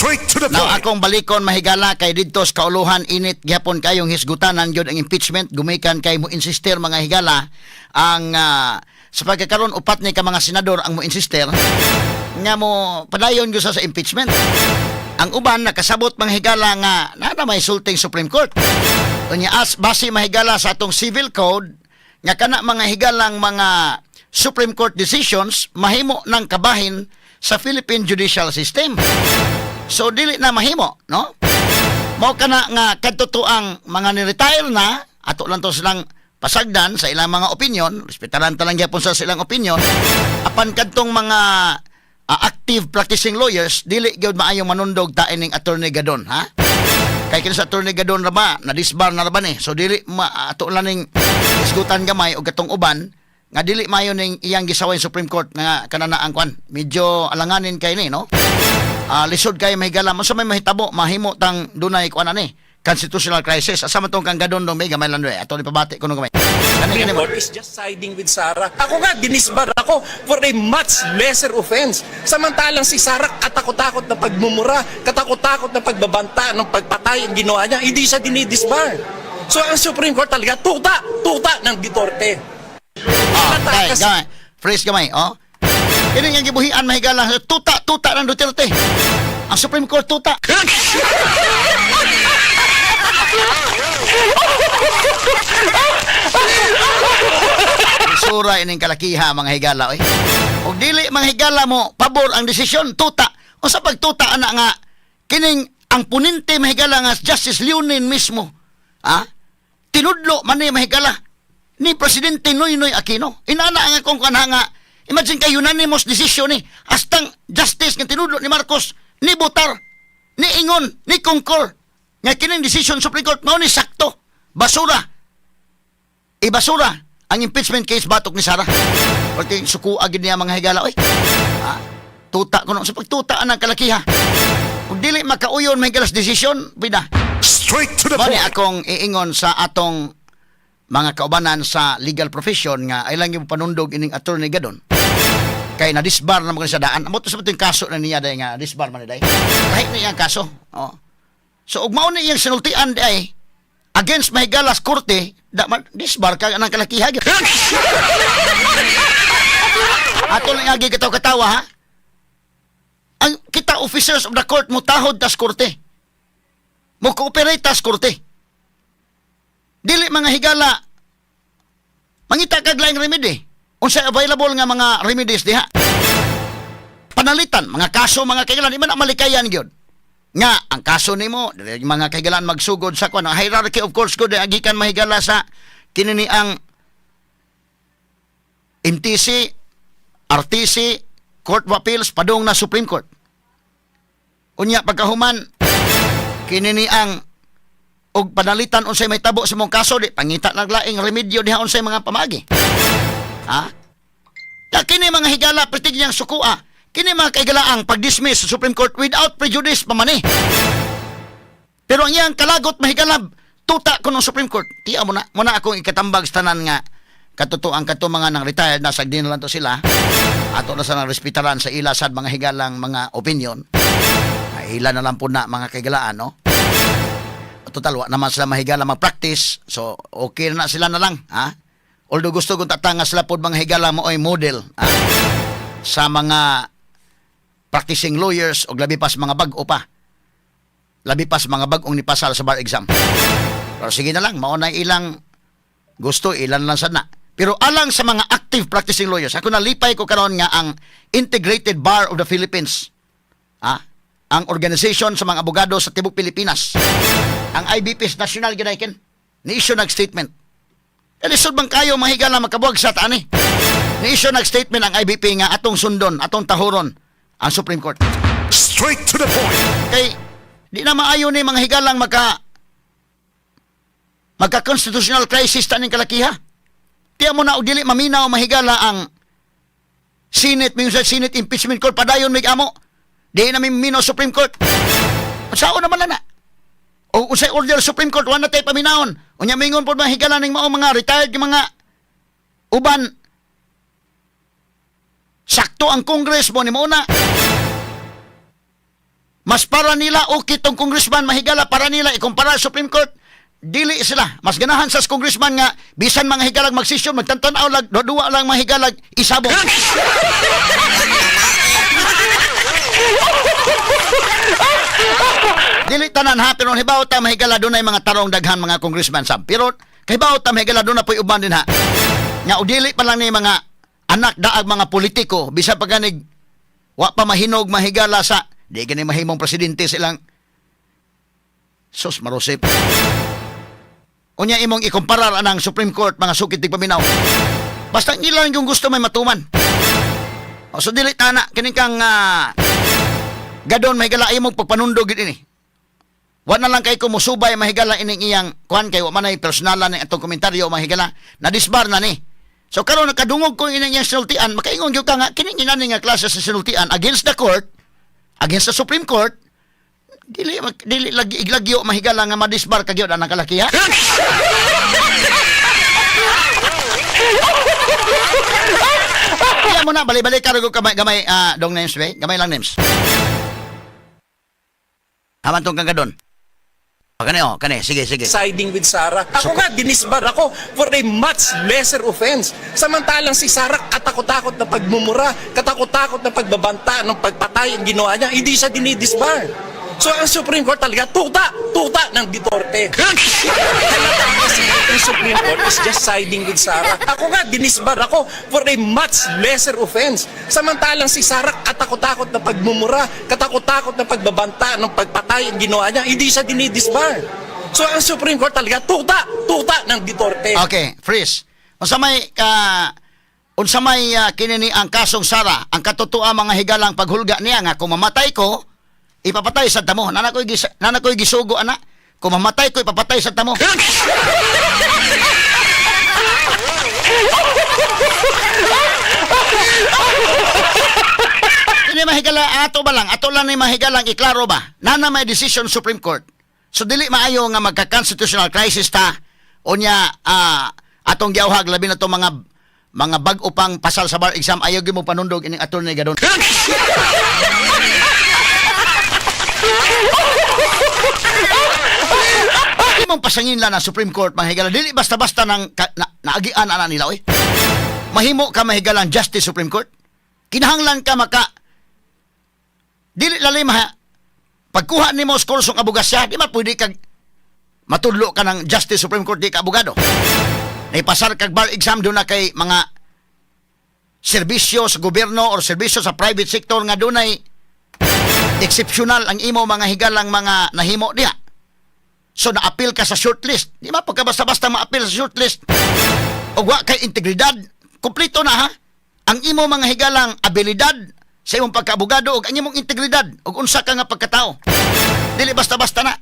Straight to the Now point. akong balikon mahigala kay didto sa kauluhan init gyapon kayong hisgutanan gyud ang impeachment gumikan kay mo insister mga higala ang ah, sa pagkakaroon upat ni ka mga senador ang mo insister nga mo padayon gyud sa sa impeachment. Ang uban nakasabot mga higala nga na may sulting Supreme Court. Unya as base mahigala sa atong civil code nga kana mga higalang mga Supreme Court decisions mahimo ng kabahin sa Philippine judicial system. So dili na mahimo, no? Mao kana nga kadto ang mga ni-retire na ato lang to silang pasagdan sa ilang mga opinion, respetaran ta lang gyapon sa silang opinion. Apan kadtong mga ah, active practicing lawyers dili gyud maayong manundog ta ining attorney gadon, ha? Kay kini sa attorney gadon ra ba, na disbar na ra ba ni. So dili ma ato lang ning isgutan gamay og katong uban nga dili mayo ning iyang gisaway Supreme Court nga kanana ang kwan. Medyo alanganin kay ni, no? Ah, lisod kay mahigala mo sa may mahitabo mahimo tang dunay kuan ani constitutional crisis. Asa man tong kang gadon dong may gamay lang ato ni pabati kuno gamay. Supreme mo Court is just siding with Sarah. Ako nga, dinisbar ako for a much lesser offense. Samantalang si Sarah katakot-takot na pagmumura, katakot-takot na pagbabanta ng pagpatay ang ginawa niya, hindi siya dinidisbar. So ang Supreme Court talaga, tuta, tuta ng Duterte. ah kay Kasi- gamay. Phrase gamay oh kini nga gibuhian mahigala tuta tuta ng Duterte ang Supreme Court tuta Sura ining kalakiha mga higala oy. Og dili mga higala mo pabor ang desisyon tuta. O sa pagtuta ana nga kining ang puninte mga higala nga Justice Leonin mismo. Ha? Tinudlo man ni mahigala ni presidente Noynoy Aquino. Inana nga kung kanha nga imagine kay unanimous decision ni hastang justice nga tinudlo ni Marcos ni Botar ni Ingon ni Concor nga kining decision Supreme Court mao ni sakto basura ibasura ang impeachment case batok ni Sara. Pati suku agad niya mga higala. Oy, ah, tuta ko no. Sa pagtuta ang kalakiha. Kung dili makauyon may galas desisyon, bida. Straight to the point. akong iingon sa atong mga kaubanan sa legal profession nga ay lang yung panundog ining attorney gadon. Kay na disbar na mo sa daan. Amo to sa yung kaso na niya day nga disbar man day. Kahit na iyang kaso. Oh. So ug mao na iyang sinultian day against may galas korte da man disbar ka ng kalakiha. Ato lang agi kataw katawa ha. Ang kita officers of the court mo tahod tas korte. Mo cooperate tas korte. Dili mga higala mangita kag laing remedy. Unsa available nga mga remedies diha? Panalitan mga kaso mga kaigalan di man ang malikayan gyud. Nga ang kaso nimo mga kaigalan magsugod sa ang hierarchy of course gud agikan mahigala sa kinini ang MTC, RTC, Court of Appeals padung na Supreme Court. Unya pagkahuman kinini ang og panalitan unsay may tabo sa mong kaso di pangita naglaing remedyo diha unsay mga pamagi. Ha? Ya kini mga higala pretig niyang sukua. Kini mga kaigalaang pag-dismiss sa Supreme Court without prejudice pamani. Pero ang iyang kalagot mahigalab tuta ko ng Supreme Court. Tiya mo na, mo na akong ikatambag sa tanan nga katutuan kato mga nang retired na sagdi na lang to sila. Ato na sa nang respetaran sa ila sad mga higalang mga opinion. Ay, ila na lang po na mga kaigalaan, no? Total, wa naman sila mahigala mag-practice. So, okay na sila na lang, ha? Although gusto kong tatanga sila po mga higala mo ay model, ha? Sa mga practicing lawyers o labi pas mga bag-o pa. Labi pas mga bag-ong nipasal sa bar exam. Pero sige na lang, mauna ilang gusto, ilan lang sana. Pero alang sa mga active practicing lawyers, ako nalipay ko karon nga ang Integrated Bar of the Philippines. Ha? Ang organisasyon sa mga abogado sa Tibok Pilipinas. Ang IBP's National Ginaiken. Ni-issue nag-statement. E lisod bang kayo mahigala makabuag sa tani? Ni-issue nag-statement ang IBP nga atong sundon, atong tahuron ang Supreme Court. Straight to the point. Kay di na maayo ni mga higalang magka magka constitutional crisis taning kalakiha. Tiya mo na og dili maminaw mahigala ang Senate minsan Senate impeachment court padayon mig amo. Di na minaw Supreme Court. Sao naman na na. O usay order Supreme Court wala tay paminahon. Unya mingon pod mga higala ning mao mga retired mga uban sakto ang Congress mo ni mo na Mas para nila okay tong congressman mahigala para nila ikumpara sa Supreme Court. Dili sila. Mas ganahan sa congressman nga bisan mga higalag magsisyon magtantanaw lag duwa lang mahigalag isabong. Dili tanan ha pero hibaw ta mahigala dunay mga tarong daghan mga congressman sab. Pero kahibaw ta mahigala dunay puy uban din ha. Nga o dili pa lang ni mga anak daag mga politiko bisan pa ganig wa pa mahinog mahigala sa di gani mahimong presidente silang sus marusip. Unya imong ikumparar anang Supreme Court mga sukit tig paminaw. Basta ilan yung gusto may matuman. O so dili tana kining kang ah, gadon mahigala imong pagpanundog gid ini. Wa na lang kay ko musubay mahigala ining iyang kuan kay wa manay personalan ni atong komentaryo mahigala na disbar na ni. So karon nakadungog ko ining iyang sinultian makaingon gyud ka nga kini inani nga klase sa sinultian against the court against the Supreme Court dili dili lagi iglagyo mahigala nga madisbar kagyud ang kalakiha. Kaya mo na bali-bali ka ro gamay gamay ah, dong names be gamay lang names. Haman tong kang gadon. O kani oh, kani sige sige. siding with Sarah. Ako nga, dinisbar ako for a much lesser offense. Samantalang si Sarah, katakot-takot na pagmumura, katakot-takot na pagbabanta, ng pagpatay ang ginawa niya, hindi siya dinidisbar. So ang Supreme Court talaga, tuta, tuta ng Duterte. Halata kasi ang Supreme Court is just siding with Sarah. Ako nga, dinisbar ako for a much lesser offense. Samantalang si Sarah, katakot-takot na pagmumura, katakot-takot na pagbabanta, ng pagpatay ang ginawa niya, hindi siya dinidisbar. So ang Supreme Court talaga, tuta, tuta ng Duterte. Okay, freeze. Unsa may ka unsa may ah, kinini ang kasong Sara, ang katotoa mga higalang paghulga niya nga kung mamatay ko, ipapatay sa tamo. Nana ko'y gis nana ko'y gisugo ana. Kung mamatay ko ipapatay sa tamo. Ini mahigala ato ba lang? Ato lang ni mahigalang iklaro ba? Nana may decision Supreme Court. So dili maayo nga magka-constitutional crisis ta unya ah, atong giawhag labi na to mga mga bag-o pang pasal sa bar exam ayaw gyud mo panundog ining attorney gadon. Di mong pasangin lang na Supreme Court mahigala dili basta-basta nang ka, na, naagian ana nila oy. Mahimo ka mahigalang Justice Supreme Court. Kinahanglan ka maka dili lalim ha pagkuha nimo sa kursong abogasya di ba pwede kag matudlo ka ng Justice Supreme Court di ka abogado? Naipasar kag bar exam doon na kay mga serbisyo sa gobyerno or serbisyo sa private sector nga dunay exceptional ang imo mga higalang mga nahimo diha. So na-appeal ka sa shortlist. Di ba? Pagka basta-basta ma-appeal sa shortlist o wa kay integridad kumpleto na ha? Ang imo mga higalang abilidad sa imong pagkaabogado ug ang imong integridad ug unsa ka nga pagkatao. Dili basta-basta na.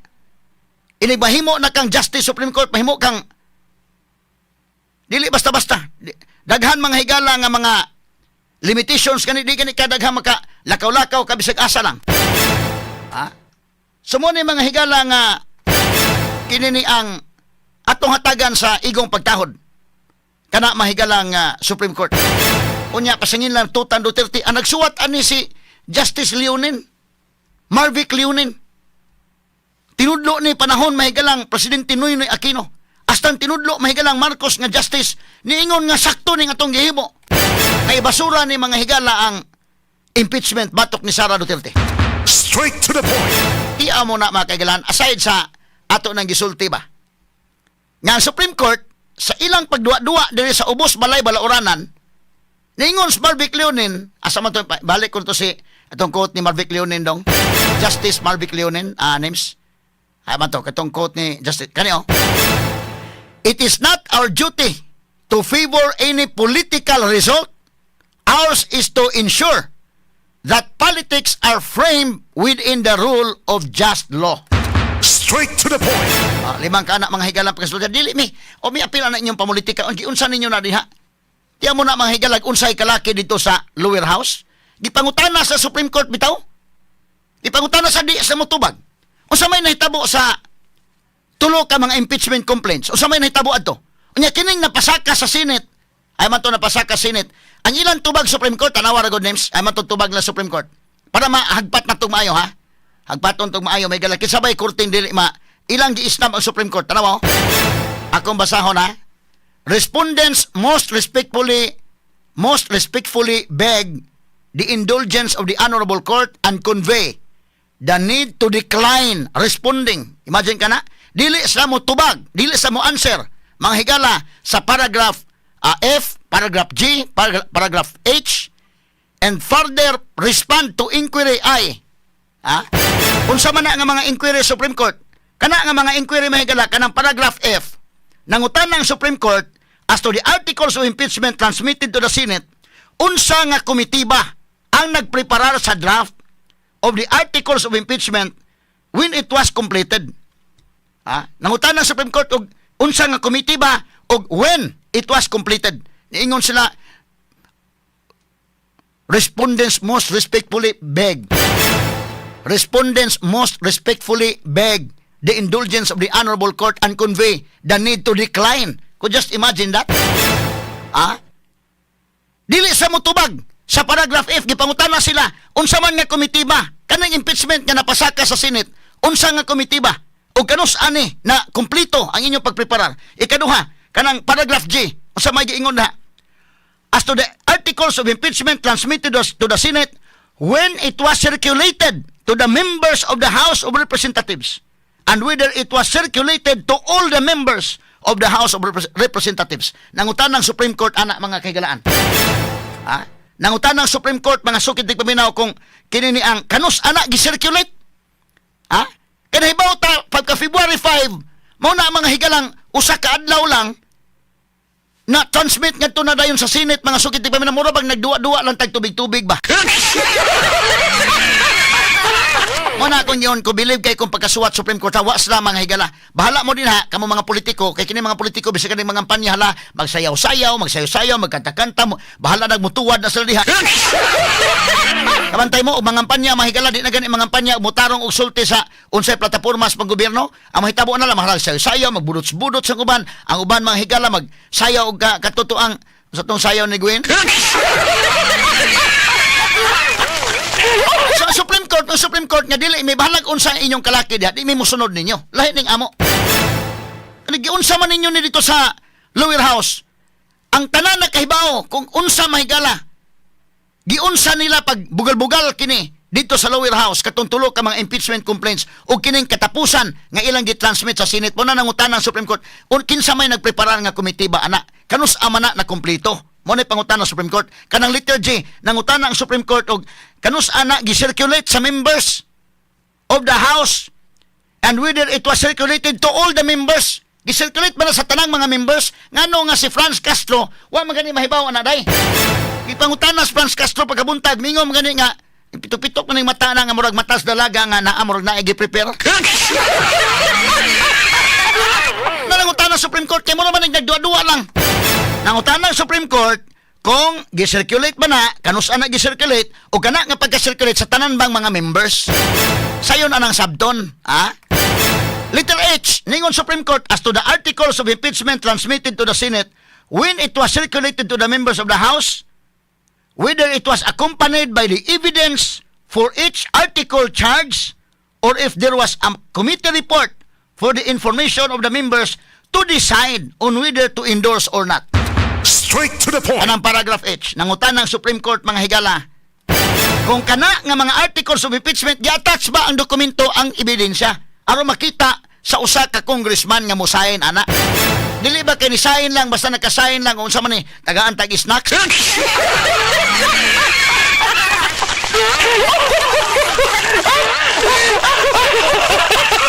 Ini mahimo na kang Justice Supreme Court mahimo kang dili basta-basta. Daghan mga higala nga mga limitations kani di kani kadaghan maka lakaw-lakaw ka bisag asa lang. Ha? Sumo ni mga higala nga kini ni ang atong hatagan sa igong pagtahod. Kana mahigalang nga Supreme Court. Unya pasangin lang tutan Duterte ang nagsuwat ani si Justice Leonin. Marvic Leonin. Tinudlo ni panahon mahigalang Presidente Noynoy Aquino. Astan tinudlo mahigalang Marcos nga justice niingon nga sakto ning atong gihimo. Kay basura ni mga higala ang impeachment batok ni Sara Duterte. Straight to the point. Iya mo na mga kaigalan aside sa ato nang gisulti ba. Nga Supreme Court sa ilang pagduwa-duwa diri sa ubos balay balauranan ningon si Marvic Leonin asa man to balik ko to si atong quote ni Marvic Leonin dong Justice Marvic Leonin ah names ay man to katong quote ni Justice kani oh It is not our duty to favor any political result ours is to ensure that politics are framed within the rule of just law. Straight to the point. Ah, limang ka anak mga higalang pagkasulta. Dili mi, o mi apil na inyong pamulitika. Ang giunsa ninyo na diha. Tiyan mo na mga higalag unsay kalaki dito sa lower house. Gipangutana sa Supreme Court bitaw. Gipangutana sa di sa mutubag. Unsa may nahitabo sa tulo ka mga impeachment complaints. Unsa may nahitabo adto. Unya kining napasaka sa Senate. Ay man to napasaka sa Senate. Ang ilang tubag Supreme Court, tanawa ra good names. Ay man to tubag na Supreme Court. Para mahagpat na tumayo ha. hagpaton tong maayo may gala kisabay kurting dili ma ilang giisnab ang Supreme Court tanaw akong basahon ha respondents most respectfully most respectfully beg the indulgence of the honorable court and convey the need to decline responding imagine ka na dili sa mo tubag dili sa mo answer mga higala sa paragraph ah, F paragraph G paragraph, paragraph H and further respond to inquiry I Ha? Unsa man na nga mga inquiry Supreme Court? Kana nga mga inquiry mahigala kanang paragraph F nangutan ng Supreme Court as to the articles of impeachment transmitted to the Senate unsa nga komitiba ang nagpreparar sa draft of the articles of impeachment when it was completed. Ha? Nangutan ng Supreme Court og unsa nga komitiba og when it was completed. Niingon sila respondents most respectfully beg respondents most respectfully beg the indulgence of the honorable court and convey the need to decline. Could just imagine that? Ah? Dili sa mutubag. Sa paragraph F gipangutana sila. Unsa man nga komitiba? Kanang impeachment nga napasaka sa Senate unsa nga komitiba? O kanus ani na kumplito ang inyong pagpreparar? Ikaduha kanang paragraph G unsa may giingon na as to the articles of impeachment transmitted to the Senate when it was circulated to the members of the House of Representatives and whether it was circulated to all the members of the House of Repres- Representatives. Nangutan ng Supreme Court, anak mga kaigalaan. Ha? Nangutan ng Supreme Court, mga sukit di paminaw kung kinini ang kanus anak gi-circulate. Ha? Kanahibaw ta, pagka February 5, mao na mga higalang usa ka adlaw lang na transmit nga to na dayon sa Senate mga sukit di paminaw mura bang nagduwa-duwa lang tag tubig-tubig ba? Muna kung yun, kung believe kay kung pagkasuwat Supreme Court, hawa sila mga higala. Bahala mo din ha, kamo mga politiko, kay kini mga politiko, bisa kani mga kampanya hala, magsayaw-sayaw, magsayaw-sayaw, magkanta-kanta mo, bahala nagmutuwad na sila diha. Kamantay mo, mga kampanya, mga higala, di na gani mga kampanya, mutarong og sulti sa unsay plataporma sa panggobyerno, ang mahitabo na lang, mahalag sayaw-sayaw, magbudots-budots sa uban, ang uban mga higala, magsayaw og ka, katutuang, sa tong sayaw ni Gwen. Supreme Court, ang Supreme Court nga dili may bahalag unsa ang inyong kalaki diha, di may musunod ninyo. Lahi ning amo. Ano giunsa man ninyo ni dito sa lower house? Ang tanan na kahibaw kung unsa mahigala. Giunsa nila pag bugal-bugal kini dito sa lower house katong tulo ka mga impeachment complaints o kining katapusan nga ilang gitransmit sa Senate mo na nangutan ng Supreme Court un kinsa may nagpreparar nga komitiba ana kanus ama na na kumpleto mo na pangutan ng Supreme Court. Kanang letter J nangutan ang Supreme Court og kanus ana gi-circulate sa members of the house. And whether it was circulated to all the members gi-circulate ba na sa tanang mga members? Ngano nga si Franz Castro? Wa magani mahibaw ana day. Ipangutanas Franz Castro pagkabuntag mingom gani nga pitok-pitok na ning mata na nga murag matas dalaga nga naa murag na gi-prepare. Nanangutan ng Supreme Court kay mo naman nagdua-dua lang Nangutan ng Supreme Court kung gi-circulate ba na kanus ana gi-circulate o kana nga pagka-circulate sa tanan bang mga members sayon anang sabton ha Little H, ningon Supreme Court as to the articles of impeachment transmitted to the Senate when it was circulated to the members of the House, whether it was accompanied by the evidence for each article charged, or if there was a committee report for the information of the members to decide on whether to endorse or not. Straight to the point. Anang paragraph H, nangutan ng Supreme Court mga higala, kung kana nga mga articles of impeachment, gi-attach ba ang dokumento ang ebidensya? Aron makita sa usa ka congressman nga musayin ana. Dili ba kay nisayin lang basta nakasayin lang unsa man ni tagaan tag snacks?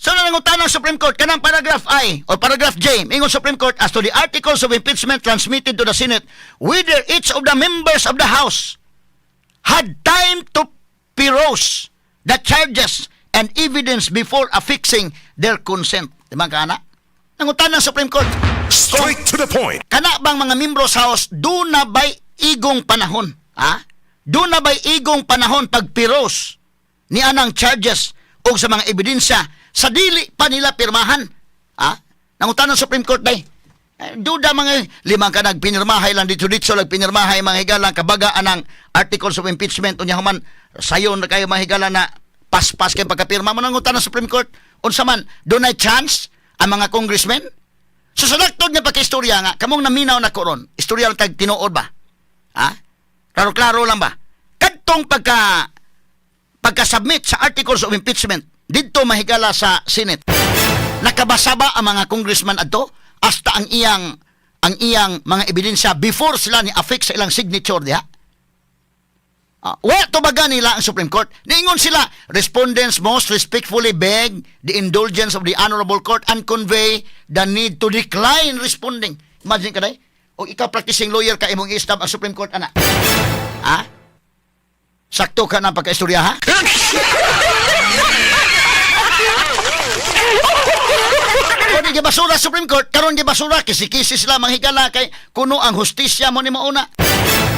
So nangutan ng Supreme Court kanang paragraph I or paragraph J ingon Supreme Court as to the articles of impeachment transmitted to the Senate whether each of the members of the House had time to peruse the charges and evidence before affixing their consent. Di ba kana? Nangutan ng Supreme Court. Straight to the point. Kana bang mga membro sa House do na bay igong panahon? Ha? Do na bay igong panahon pagpiros ni anang charges o sa mga ebidensya sa dili pa nila pirmahan? Ha? Nangutan ng Supreme Court day. Eh, Duda mga limang ka nagpinirmahay lang dito dito lang pinirmahay mga higala kabaga anang articles of impeachment unya human sayon na kayo mga higala na paspas kay pagkapirma mo nangutan ng Supreme Court unsa man dunay chance ang mga congressmen so sa laktod nga nga kamong naminaw na koron istorya lang tag tinuod ba ha klaro klaro lang ba kadtong pagka pagka-submit sa articles of impeachment didto mahigala sa Senate nakabasa ba ang mga congressman adto hasta ang iyang ang iyang mga ebidensya before sila ni affix sa ilang signature diha Ah, wa to baga nila ang Supreme Court. Niingon sila, respondents most respectfully beg the indulgence of the Honorable Court and convey the need to decline responding. Imagine ka day, o ikaw practicing lawyer ka imong i-stab ang Supreme Court ana. Ha? Sakto ka na pagkaistorya ha? O di basura Supreme Court, karon di basura kisi-kisi sila manghigala kay kuno ang hustisya mo ni mauna.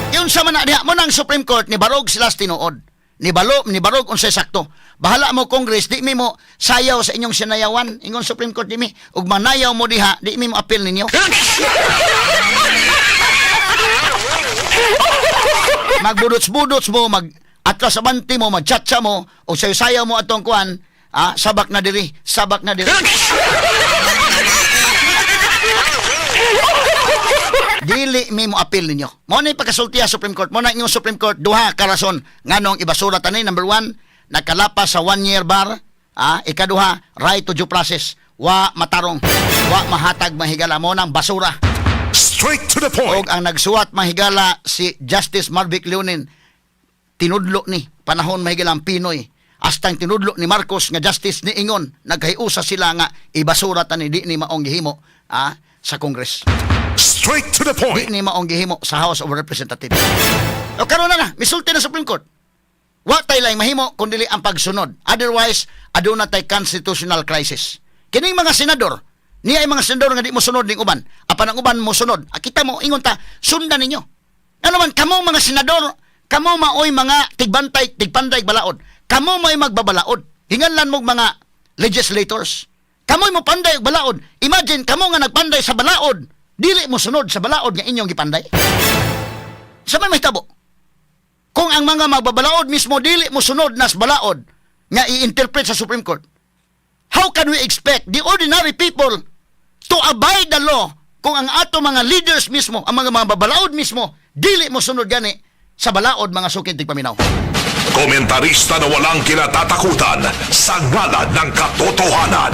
Yun sa man diha mo nang Supreme Court ni barog sila tinuod. Ni balo ni barog unsay sakto. Bahala mo Congress di mi mo sayaw sa inyong sinayawan ingon Supreme Court di mi ug manayaw mo diha di mi mo appeal ninyo. Magbudots-budots mo mag atras sa banti mo magchatcha mo o sayaw mo atong kuan ah, sabak na diri sabak na diri Dili mi mo appeal ninyo. Mo na pagkasultiya Supreme Court. Mo na inyong Supreme Court duha ka rason nganong ibasura tani number one nakalapas sa one year bar. Ah, ikaduha right to due process. Wa matarong, wa mahatag mahigala mo nang basura. Straight to the Og point. ang nagsuwat mahigala si Justice Marvic Leonin tinudlo ni panahon mahigala ang Pinoy. Hasta ang tinudlo ni Marcos nga justice ni Ingon naghiusa sila nga ibasura tani di ni maong gihimo ah, sa Congress. Straight to the Di point. ni maong gihimo sa House of Representatives. O karon na na, misulti na Supreme Court. Wa tay lang mahimo kundi ang pagsunod. Otherwise, aduna tay constitutional crisis. Kining mga senador, niya ay mga senador nga di mo sunod ning uban. Apan ang uban mo sunod. Ah, kita mo ingon ta, sundan ninyo. Ano man kamo mga senador, kamo maoy mga tigbantay, tigpanday balaod. Kamo may magbabalaod. Hinganlan mo mga legislators. Kamoy mo panday og balaod. Imagine kamo nga nagpanday sa balaod, dili mo sunod sa balaod nga inyong gipanday. Sa may mahitabo. Kung ang mga magbabalaod mismo dili mo sunod nas balaod nga i-interpret sa Supreme Court, how can we expect the ordinary people to abide the law kung ang ato mga leaders mismo, ang mga mababalaod mismo, dili mo sunod gani sa balaod mga sukin tigpaminaw. Komentarista na walang kinatatakutan sa ngalan ng katotohanan.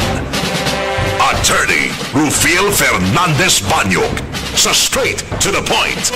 Attorney Rufil Fernandez Banyog sa Straight to the Point.